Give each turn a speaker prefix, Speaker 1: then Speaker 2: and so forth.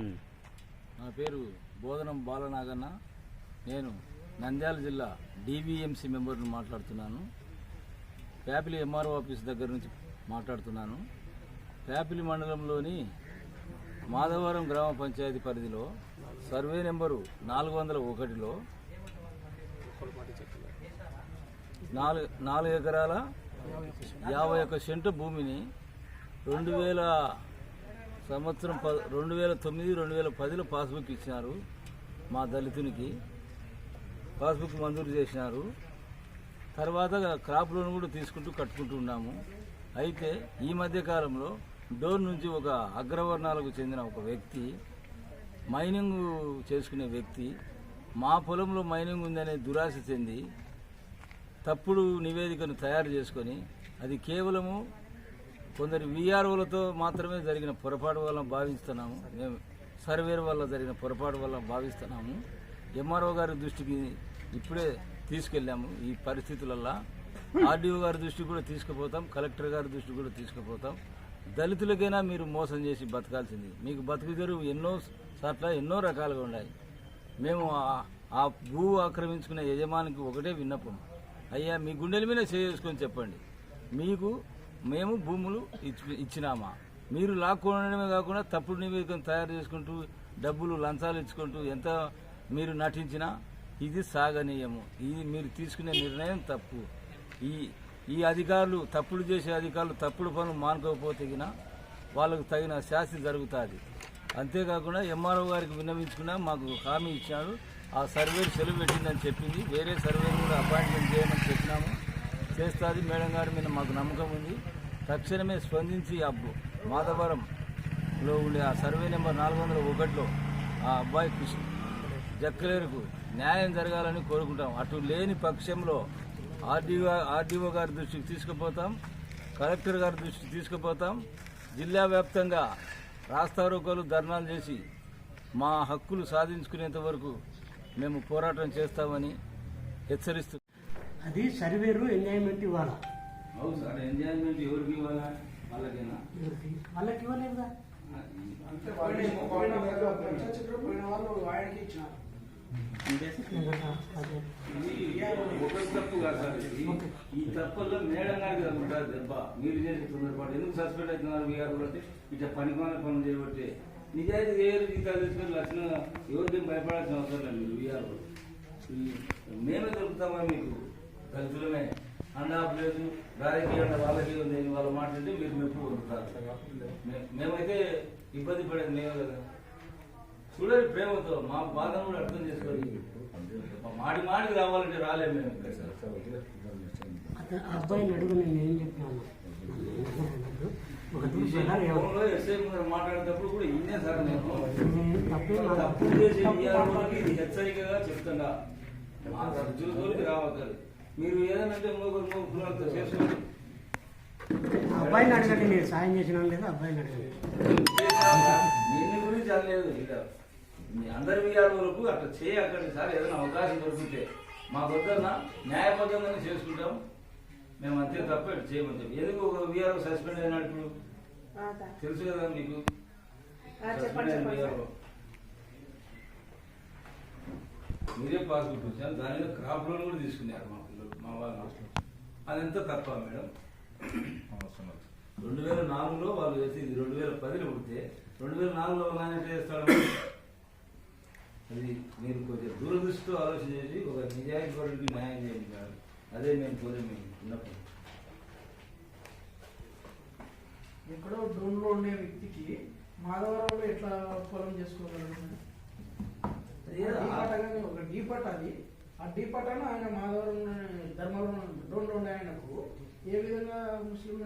Speaker 1: నా పేరు బోధనం బాలనాగన్న. నేను నంద్యాల జిల్లా డివిఎంసి మెంబర్ను మాట్లాడుతున్నాను. ప్యాపిలి ఎంఆర్ఓ ఆఫీస్ దగ్గర నుంచి మాట్లాడుతున్నాను. ప్యాపిలి మండలంలోని మాధవరం గ్రామ పంచాయతీ పరిధిలో సర్వే నెంబరు నాలుగు వందల ఒకటిలో నాలుగు నాలుగు ఎకరాల యాభై ఒక్క సెంటు భూమిని రెండు వేల సంవత్సరం ప రెండు వేల తొమ్మిది రెండు వేల పదిలో పాస్బుక్ ఇచ్చినారు మా దళితునికి. పాస్బుక్ మంజూరు చేసినారు. తర్వాత క్రాప్ లోన్ కూడా తీసుకుంటూ కట్టుకుంటూ ఉన్నాము. అయితే ఈ మధ్య కాలంలో డోర్ నుంచి ఒక అగ్రవర్ణాలకు చెందిన ఒక వ్యక్తి మైనింగ్ చేసుకునే వ్యక్తి మా పొలంలో మైనింగ్ ఉందనే దురాశ చెంది తప్పుడు నివేదికను తయారు చేసుకొని అది కేవలము కొందరు వీఆర్ఓలతో మాత్రమే జరిగిన పొరపాటు వల్ల భావిస్తున్నాము. మేము సర్వేర్ వల్ల జరిగిన పొరపాటు వల్ల భావిస్తున్నాము. ఎంఆర్ఓ గారి దృష్టికి ఇప్పుడే తీసుకెళ్ళాము. ఈ పరిస్థితులల్లో ఆర్డీఓ గారి దృష్టికి కూడా తీసుకుపోతాం. కలెక్టర్ గారి దృష్టికి కూడా తీసుకుపోతాం. దళితులకైనా మీరు మోసం చేసి బతకాల్సింది. మీకు బతుకు తెరువు ఎన్నో చోట్ల ఎన్నో రకాలుగా ఉన్నాయి. మేము ఆ- ఆ భూ ఆక్రమించుకునే యజమానికి ఒకటే విన్నపం. అయ్యా మీ గుండెల మీద చేసుకొని చెప్పండి. మీకు మేము భూములు ఇచ్చి ఇచ్చినామా? మీరు లాక్కోవడమే కాకుండా తప్పుడు నివేదికను తయారు చేసుకుంటూ డబ్బులు లంచాలు ఇచ్చుకుంటూ ఎంత మీరు నటించినా ఇది సాగనీయము. ఇది మీరు తీసుకునే నిర్ణయం తప్పు. ఈ ఈ అధికారులు తప్పుడు చేసే అధికారులు తప్పుడు పనులు మానుకోకపోతే వాళ్ళకు తగిన శాస్తి జరుగుతుంది. అంతేకాకుండా ఎంఆర్ఓ గారికి విన్నవించుకున్నా మాకు హామీ ఇచ్చాడు. ఆ సర్వే సెలవు పెట్టిందని చెప్పింది. వేరే సర్వే కూడా అపాయింట్మెంట్ చేయమని చెప్పినాము మేడం గారి మీద మాకు నమ్మకం ఉంది. తక్షణమే స్పందించి ఆ మాధవరంలో ఉండే ఆ సర్వే నెంబర్ నాలుగు వందల ఒకటిలో ఆ అబ్బాయి కృష్ణ జక్కలేరుకు న్యాయం జరగాలని కోరుకుంటాం. అటు లేని పక్షంలో ఆర్డీఓ ఆర్డీఓ గారి దృష్టికి తీసుకుపోతాం. కలెక్టర్ గారి దృష్టికి తీసుకుపోతాం. జిల్లా వ్యాప్తంగా రాస్తారోకలు ధర్నాలు చేసి మా హక్కులు సాధించుకునేంత వరకు మేము పోరాటం చేస్తామని హెచ్చరిస్తున్నాం
Speaker 2: అది సర్వేరు ఎంజాయ్మెంట్ ఇవ్వాలా?
Speaker 1: అవును సార్ ఎంజాయ్మెంట్ ఎవరికి ఇవ్వాలా? వాళ్ళకేనా?
Speaker 2: ఎవరికి? వాళ్ళకి ఇవ్వలేదుగా? లేదా అదే.
Speaker 1: ఒకరి తప్పు కాదు సార్ ఇది. ఈ తప్పుల్లో మేడం గారికి దెబ్బ. మీరు చేసే తొందరపాటు. ఎందుకు సస్పెండ్ అవుతున్నారు వీఆర్ అంటే ఇట్లా పనికొన పనులు చేయబట్టి. నిజాయితీ చేయరు జీతాలు తీసుకొని లక్షణ ఎవరికి భయపడాల్సిన అవసరం లేదు మీరు వీఆర్ మేమే దొరుకుతామా మీకు? దళితులమే అండా లేదు రాజకీయ అండ వాళ్ళకి ఉంది వాళ్ళ మాట్లాడితే మీరు మెప్పు పొందుతారు. మేమైతే ఇబ్బంది పడేది మేమే కదా. చూడండి ప్రేమతో మా బాధను కూడా అర్థం చేసుకోండి. మాడి మాడికి రావాలంటే రాలేము మేము.
Speaker 2: అబ్బాయిని అడుగు నేను ఏం చెప్పాను?
Speaker 1: ఎస్ఐ మాట్లాడేటప్పుడు కూడా ఇన్నే సార్ నేను.
Speaker 2: నేను తప్పే
Speaker 1: చేసే హెచ్చరికగా చెప్తున్నా. మా ఖర్చుల రావద్దు మీరు ఏదైనా అంటే ఇంకొకరు ఇంకొక పిల్లలతో చేసుకోండి
Speaker 2: అబ్బాయిని అడగండి నేను సాయం చేసినా లేదా అబ్బాయిని అడగండి.
Speaker 1: నిన్ను గురించి అనలేదు ఇక. మీ అందరి విఆర్ఓలకు అట్లా చేయకండి సార్ ఏదైనా అవకాశం దొరికితే. మా వద్దన్న న్యాయబద్ధంగానే చేసుకుంటాం. మేము అంతే తప్ప ఇట్లా చేయమని చెప్పి ఎందుకు ఒక విఆర్ఓ సస్పెండ్ ఇప్పుడు? తెలుసు కదా మీకు. మీరే పాస్బుక్ వచ్చారు. దాని మీద క్రాప్ లోన్ కూడా తీసుకున్నారు. మా పిల్లలు మా వాళ్ళు అదంతా తప్ప మేడం. రెండు వేల నాలుగులో వాళ్ళు వేసి ఇది రెండు వేల పదిలో పుడితే రెండు వేల నాలుగులో ఆయన ఎట్లా చేస్తాడు అది మీరు కొంచెం దూరదృష్టితో ఆలోచన చేసి ఒక నిజాయితీ న్యాయం చేయండి మేడం. అదే మేము కోరే మేము ఉన్నప్పుడు
Speaker 3: ఎక్కడో డోన్లో ఉండే వ్యక్తికి మాధవరంలో ఎట్లా పొలం చేసుకోగలరు ఒక డీ పట్ట అది ఆ డీ పట్టను ఆయన మాధవరం ధర్మవరం రెండు రెండు ఆయనకు. ఏ విధంగా ముస్లిం